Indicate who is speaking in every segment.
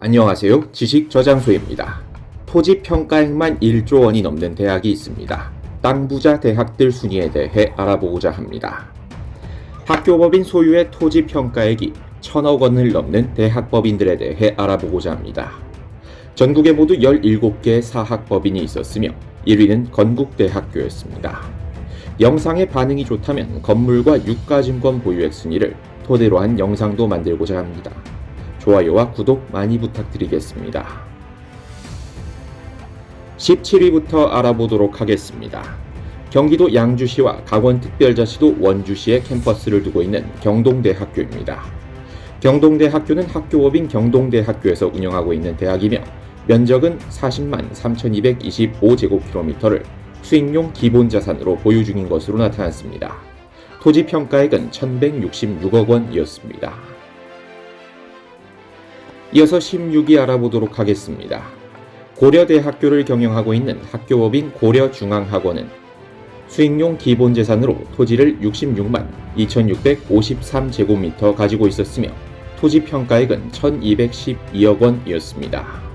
Speaker 1: 안녕하세요. 지식 저장소입니다. 토지 평가액만 1조 원이 넘는 대학이 있습니다. 땅 부자 대학들 순위에 대해 알아보고자 합니다. 학교법인 소유의 토지 평가액이 천억 원을 넘는 대학법인들에 대해 알아보고자 합니다. 전국에 모두 17개의 사학법인이 있었으며 1위는 건국대학교였습니다. 영상의 반응이 좋다면 건물과 유가증권 보유액 순위를 토대로 한 영상도 만들고자 합니다. 좋아요와 구독 많이 부탁드리겠습니다. 17위부터 알아보도록 하겠습니다. 경기도 양주시와 강원특별자치도 원주시에 캠퍼스를 두고 있는 경동대학교입니다. 경동대학교는 학교법인 경동대학교에서 운영하고 있는 대학이며 면적은 40만 3,225제곱킬로미터를 수익용 기본 자산으로 보유 중인 것으로 나타났습니다. 토지 평가액은 1,166억 원이었습니다. 이어서 16위 알아보도록 하겠습니다. 고려대학교를 경영하고 있는 학교법인 고려중앙학원은 수익용 기본 재산으로 토지를 66만 2653제곱미터 가지고 있었으며 토지 평가액은 1212억 원이었습니다.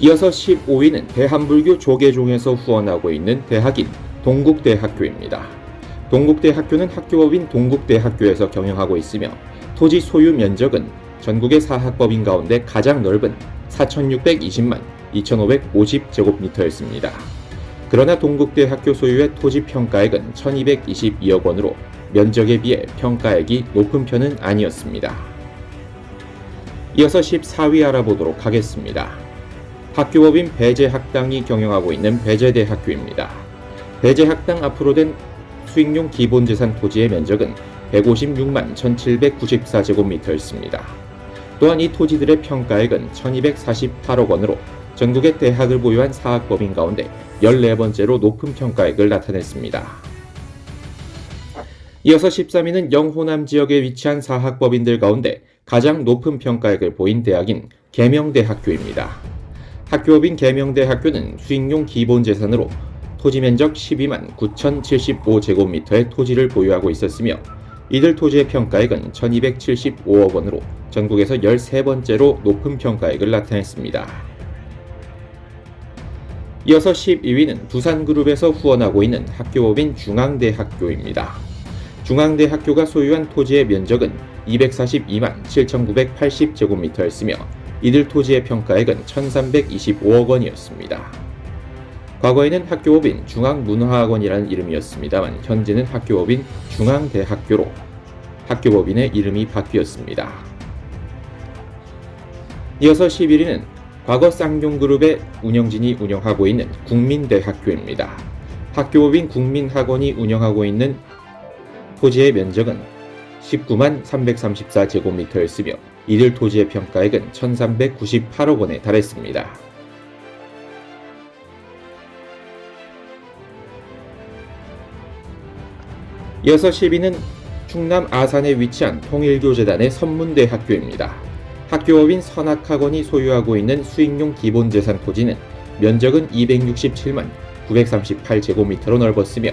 Speaker 1: 이어서 15위는 대한불교 조계종에서 후원하고 있는 대학인 동국대학교입니다. 동국대 학교는 학교법인 동국대 학교에서 경영하고 있으며 토지 소유 면적은 전국의 사학법인 가운데 가장 넓은 4,620만 2,550제곱미터였습니다. 그러나 동국대 학교 소유의 토지 평가액은 1,222억 원으로 면적에 비해 평가액이 높은 편은 아니었습니다. 이어서 14위 알아보도록 하겠습니다. 학교법인 배재학당이 경영하고 있는 배재대학교입니다. 배재학당 앞으로 된 수익용 기본재산 토지의 면적은 156만 1794제곱미터였습니다. 또한 이 토지들의 평가액은 1248억 원으로 전국의 대학을 보유한 사학법인 가운데 14번째로 높은 평가액을 나타냈습니다. 이어서 13위는 영호남 지역에 위치한 사학법인들 가운데 가장 높은 평가액을 보인 대학인 계명대학교입니다. 학교법인 계명대학교는 수익용 기본재산으로 토지 면적 12만 9,075제곱미터의 토지를 보유하고 있었으며 이들 토지의 평가액은 1,275억 원으로 전국에서 13번째로 높은 평가액을 나타냈습니다. 이어서 12위는 부산그룹에서 후원하고 있는 학교법인 중앙대학교입니다. 중앙대학교가 소유한 토지의 면적은 242만 7,980제곱미터였으며 이들 토지의 평가액은 1,325억 원이었습니다. 과거에는 학교법인 중앙문화학원이라는 이름이었습니다만 현재는 학교법인 중앙대학교로 학교법인의 이름이 바뀌었습니다. 이어서 11위는 과거 쌍용그룹의 운영진이 운영하고 있는 국민대학교입니다. 학교법인 국민학원이 운영하고 있는 토지의 면적은 19만 334제곱미터였으며 이들 토지의 평가액은 1398억 원에 달했습니다. 이어서 10위는 충남 아산에 위치한 통일교재단의 선문대 학교입니다. 학교법인 선학학원이 소유하고 있는 수익용 기본재산 토지는 면적은 267만 938제곱미터로 넓었으며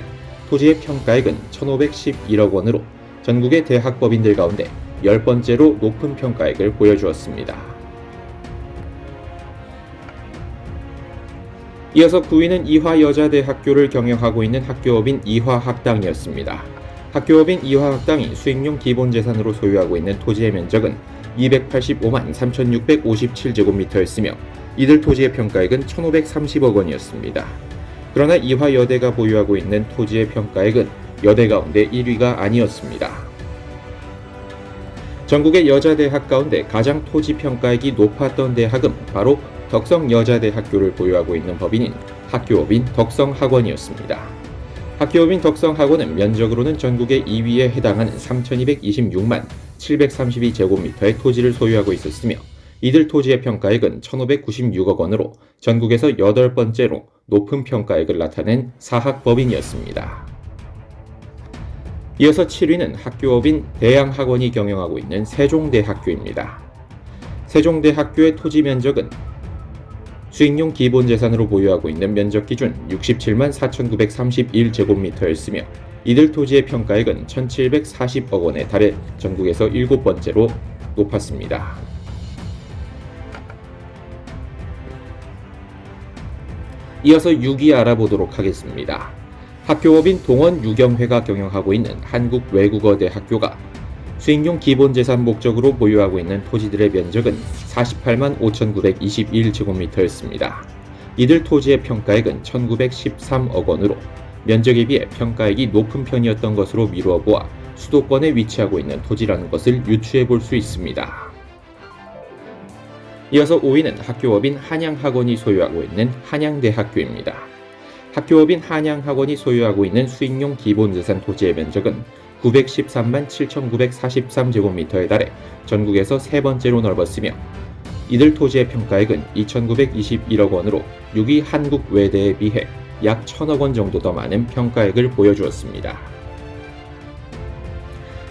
Speaker 1: 토지의 평가액은 1,511억 원으로 전국의 대학법인들 가운데 10번째로 높은 평가액을 보여주었습니다. 이어서 9위는 이화여자대학교를 경영하고 있는 학교법인 이화학당이었습니다. 학교법인 이화학당이 수익용 기본재산으로 소유하고 있는 토지의 면적은 285만 3,657제곱미터였으며 이들 토지의 평가액은 1,530억 원이었습니다. 그러나 이화여대가 보유하고 있는 토지의 평가액은 여대 가운데 1위가 아니었습니다. 전국의 여자대학 가운데 가장 토지 평가액이 높았던 대학은 바로 덕성여자대학교를 보유하고 있는 법인인 학교법인 덕성학원이었습니다. 학교법인 덕성학원은 면적으로는 전국의 2위에 해당하는 3,226만 732제곱미터의 토지를 소유하고 있었으며 이들 토지의 평가액은 1,596억 원으로 전국에서 여덟 번째로 높은 평가액을 나타낸 사학법인이었습니다. 이어서 7위는 학교법인 대양학원이 경영하고 있는 세종대학교입니다. 세종대학교의 토지 면적은 수익용 기본 재산으로 보유하고 있는 면적 기준 67만 4,931제곱미터였으며 이들 토지의 평가액은 1,740억 원에 달해 전국에서 일곱 번째로 높았습니다. 이어서 6위 알아보도록 하겠습니다. 학교법인 동원 유경회가 경영하고 있는 한국외국어대학교가 수익용 기본재산 목적으로 보유하고 있는 토지들의 면적은 48만 5,921제곱미터였습니다. 이들 토지의 평가액은 1,913억 원으로 면적에 비해 평가액이 높은 편이었던 것으로 미루어 보아 수도권에 위치하고 있는 토지라는 것을 유추해 볼 수 있습니다. 이어서 5위는 학교법인 한양학원이 소유하고 있는 한양대학교입니다. 학교법인 한양학원이 소유하고 있는 수익용 기본재산 토지의 면적은 913만 7,943제곱미터에 달해 전국에서 세 번째로 넓었으며 이들 토지의 평가액은 2,921억 원으로 6위 한국 외대에 비해 약 1,000억 원 정도 더 많은 평가액을 보여주었습니다.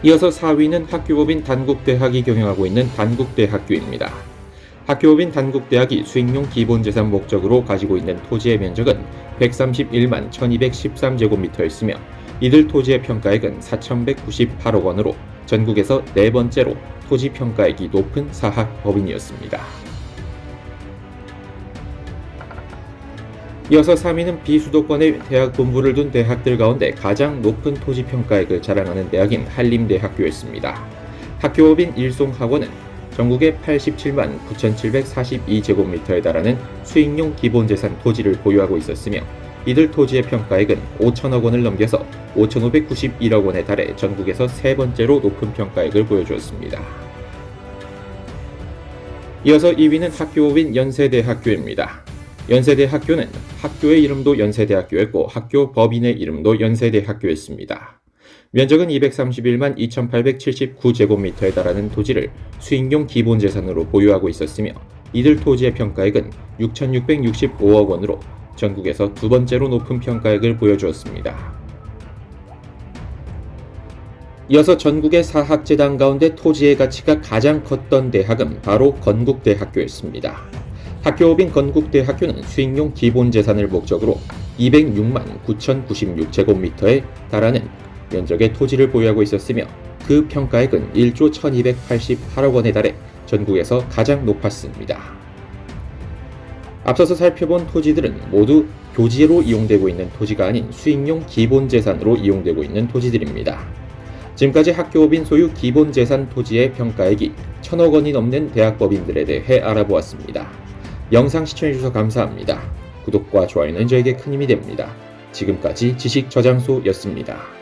Speaker 1: 이어서 4위는 학교법인 단국대학이 경영하고 있는 단국대학교입니다. 학교법인 단국대학이 수익용 기본재산 목적으로 가지고 있는 토지의 면적은 131만 1213제곱미터였으며 이들 토지의 평가액은 4,198억 원으로 전국에서 네 번째로 토지 평가액이 높은 사학 법인이었습니다. 이어서 3위는 비수도권에 대학 본부를 둔 대학들 가운데 가장 높은 토지 평가액을 자랑하는 대학인 한림대학교였습니다. 학교법인 일송학원은 전국에 87만 9,742제곱미터에 달하는 수익용 기본재산 토지를 보유하고 있었으며 이들 토지의 평가액은 5천억 원을 넘겨서 5,591억 원에 달해 전국에서 세 번째로 높은 평가액을 보여주었습니다. 이어서 2위는 학교법인 연세대학교입니다. 연세대학교는 학교의 이름도 연세대학교였고 학교 법인의 이름도 연세대학교였습니다. 면적은 231만 2,879제곱미터에 달하는 토지를 수익용 기본재산으로 보유하고 있었으며 이들 토지의 평가액은 6,665억 원으로 전국에서 두 번째로 높은 평가액을 보여주었습니다. 이어서 전국의 사학재단 가운데 토지의 가치가 가장 컸던 대학은 바로 건국대학교였습니다. 학교법인 건국대학교는 수익용 기본재산을 목적으로 206만 9,096제곱미터에 달하는 면적의 토지를 보유하고 있었으며 그 평가액은 1조 1288억 원에 달해 전국에서 가장 높았습니다. 앞서서 살펴본 토지들은 모두 교지로 이용되고 있는 토지가 아닌 수익용 기본재산으로 이용되고 있는 토지들입니다. 지금까지 학교법인 소유 기본재산 토지의 평가액이 천억 원이 넘는 대학법인들에 대해 알아보았습니다. 영상 시청해주셔서 감사합니다. 구독과 좋아요는 저에게 큰 힘이 됩니다. 지금까지 지식저장소였습니다.